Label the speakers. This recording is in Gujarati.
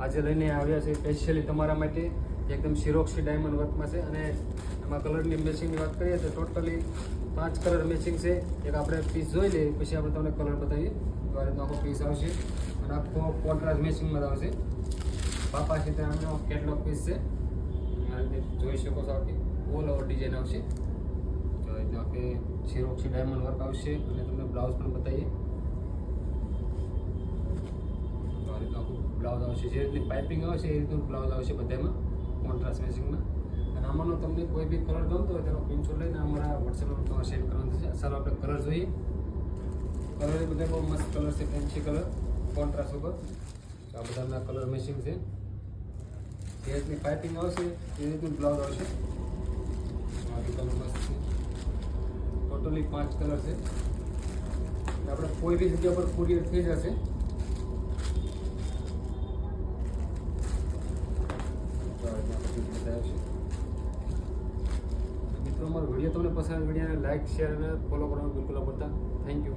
Speaker 1: આજે લઈને આવ્યા છે. સ્પેશિયલી તમારા માટે એકદમ શિરોક્ષી ડાયમંડ વર્કમાં છે અને એમાં કલરની મેચિંગની વાત કરીએ તો ટોટલી પાંચ કલર મેચિંગ છે. એક આપણે પીસ જોઈ લઈએ, પછી આપણે તમને કલર બતાવીએ. તો આ આખો પીસ આવશે અને આખો કોન્ટ્રાસ્ટ મેચિંગમાં આવશે. છે ત્યાંનો કેટલોગ પીસ છે. આ રીતે જોઈ શકો છો આખી. ઓલ ઓવર ડિઝાઇન આવશે. તો આ રીતનું આખી શિરોક્ષી ડાયમંડ વર્ક આવશે અને તમને બ્લાઉઝ પણ બતાવીએ તો આ રીતનું આખું બ્લાઉઝ આવશે. જે રીતની પાઇપિંગ આવશે એ રીતનું બ્લાઉઝ આવશે બધામાં કોન્ટ્રાસ્ટ મેચિંગમાં અને આમાંનો તમને કોઈ બી કલર ગમતો હોય, તેનો સ્ક્રીનશોટ લઈને અમારા વોટ્સએપમાં તમારે શેર કરવાનું થશે. સારો આપણે કલર જોઈએ. કલર એ બધા બહુ મસ્ત કલર છે ફેન્સી કલર કોન્ટ્રાસ્ટ ઉપર. આ બધાના કલર મેચિંગ છે. જે રીતની પાઇપિંગ આવશે, એ રીતનું બ્લાઉઝ આવશે. બાકી કલર મસ્ત છે. ટોટલી પાંચ કલર છે. આપણે કોઈ બી જગ્યા પર કુરિયર થઈ જશે તો આ રીતના પછી બધા આવશે. મિત્રો અમારો વીડિયો તમને પસંદ વિડીયોને લાઈક શેર અને ફોલો કરવાનું બિલકુલ ન ભૂલતા. Thank you